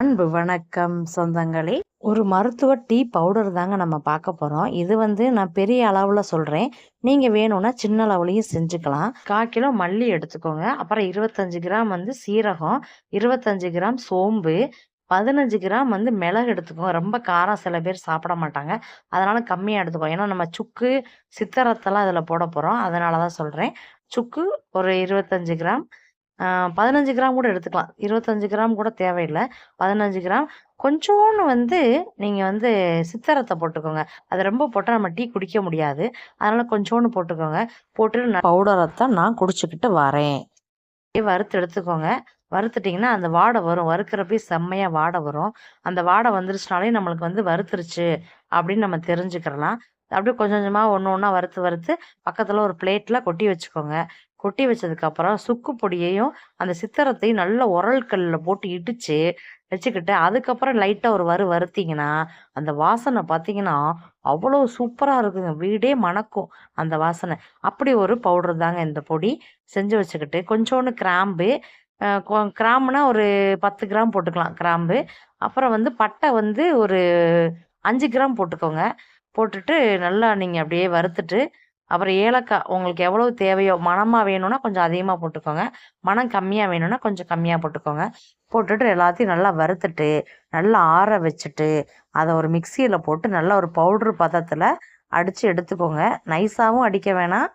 அன்பு வணக்கம் சொந்தங்களே. ஒரு மருத்துவ டீ பவுடர் தாங்க நம்ம பார்க்க போகிறோம் இது வந்து நான் பெரிய அளவில் சொல்கிறேன் நீங்கள் வேணும்னா சின்ன அளவுலையும் செஞ்சுக்கலாம். கால் கிலோ மல்லி எடுத்துக்கோங்க. அப்புறம் இருபத்தஞ்சு கிராம் வந்து சீரகம் இருபத்தஞ்சு கிராம் சோம்பு பதினஞ்சு கிராம் வந்து மிளகு எடுத்துக்கோங்க. ரொம்ப காரம் சில பேர் சாப்பிட மாட்டாங்க. அதனால கம்மியாக எடுத்துக்கோங்க. ஏன்னா நம்ம சுக்கு சித்தரத்தெல்லாம் அதில் போட போகிறோம் அதனால தான் சொல்கிறேன் சுக்கு ஒரு இருபத்தஞ்சு கிராம் பதினஞ்சு கிராம் கூட எடுத்துக்கலாம். இருபத்தஞ்சு கிராம் கூட தேவையில்லை. பதினஞ்சு கிராம். கொஞ்சோன்னு வந்து நீங்கள் வந்து சித்தரத்தை போட்டுக்கோங்க. அது ரொம்ப போட்டால் நம்ம டீ குடிக்க முடியாது. அதனால் கொஞ்சோன்னு போட்டுக்கோங்க. போட்டுட்டு பவுடரை நான் குடிச்சுக்கிட்டு வரேன். வறுத்து எடுத்துக்கோங்க. வறுத்துட்டிங்கன்னா அந்த வாடை வரும். வறுக்கிறப்பே செம்மையாக வாடை வரும். அந்த வாடை வந்துருச்சுனாலே நம்மளுக்கு வந்து வறுத்துருச்சு அப்படின்னு நம்ம தெரிஞ்சுக்கிறலாம். அப்படியே கொஞ்சம் கொஞ்சமாக ஒன்று ஒன்றா வறுத்து வறுத்து பக்கத்தில் ஒரு பிளேட்டில் கொட்டி வச்சுக்கோங்க. கொட்டி வச்சதுக்கப்புறம் சுக்கு பொடியையும் அந்த சித்திரத்தையும் நல்ல உரல்கல்லில் போட்டு இடித்து வச்சுக்கிட்டு அதுக்கப்புறம் லைட்டாக ஒரு வறு வறுத்தீங்கன்னா அந்த வாசனை பார்த்தீங்கன்னா அவ்வளோ சூப்பராக இருக்குங்க. வீடே மணக்கும் அந்த வாசனை. அப்படி ஒரு பவுடர் தாங்க இந்த பொடி. செஞ்சு வச்சுக்கிட்டு கொஞ்சோண்டு கிராம்பு கிராம்புனா ஒரு பத்து கிராம் போட்டுக்கலாம் கிராம்பு. அப்புறம் வந்து பட்டை வந்து ஒரு அஞ்சு கிராம் போட்டுக்கோங்க. போட்டுட்டு நல்லா நீங்கள் அப்படியே வறுத்துட்டு அப்புறம் ஏலக்காய் உங்களுக்கு எவ்வளோ தேவையோ மணமாக வேணும்னா கொஞ்சம் அதிகமாக போட்டுக்கோங்க. மனம் கம்மியாக வேணும்னா கொஞ்சம் கம்மியாக போட்டுக்கோங்க. போட்டுட்டு எல்லாத்தையும் நல்லா வறுத்துட்டு நல்லா ஆற வச்சுட்டு அதை ஒரு மிக்சியில் போட்டு நல்லா ஒரு பவுட்ரு பதத்தில் அடித்து எடுத்துக்கோங்க. நைஸாகவும் அடிக்க வேணாம்.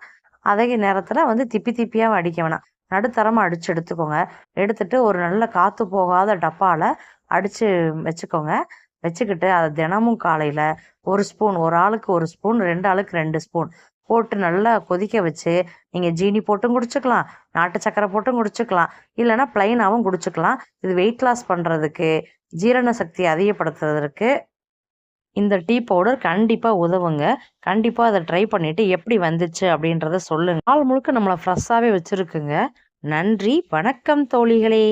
அதே நேரத்தில் வந்து திப்பி திப்பியாகவும் அடிக்க வேணாம். நடுத்தரமாக அடித்து எடுத்துக்கோங்க. எடுத்துட்டு ஒரு நல்ல காற்று போகாத டப்பாவில் அடித்து வச்சுக்கோங்க. வச்சுக்கிட்டு அதை தினமும் காலையில் ஒரு ஸ்பூன் ஒரு ஆளுக்கு ஒரு ஸ்பூன் ரெண்டு ஆளுக்கு ரெண்டு ஸ்பூன். போட்டு நல்லா கொதிக்க வச்சு நீங்கள் ஜீனி போட்டும் குடிச்சுக்கலாம் நாட்டு சக்கரை போட்டும் குடிச்சுக்கலாம் இல்லைன்னா ப்ளைனாகவும் குடிச்சுக்கலாம். இது வெயிட் லாஸ் பண்ணுறதுக்கு ஜீரண சக்தியை அதிகப்படுத்துறதுக்கு இந்த டீ பவுடர் கண்டிப்பாக உதவுங்க. கண்டிப்பாக அதை ட்ரை பண்ணிவிட்டு எப்படி வந்துச்சு அப்படின்றத சொல்லுங்கள் நாள் முழுக்க நம்மளை ஃப்ரெஷ்ஷாகவே வச்சுருக்குங்க. நன்றி வணக்கம் தோழிகளே.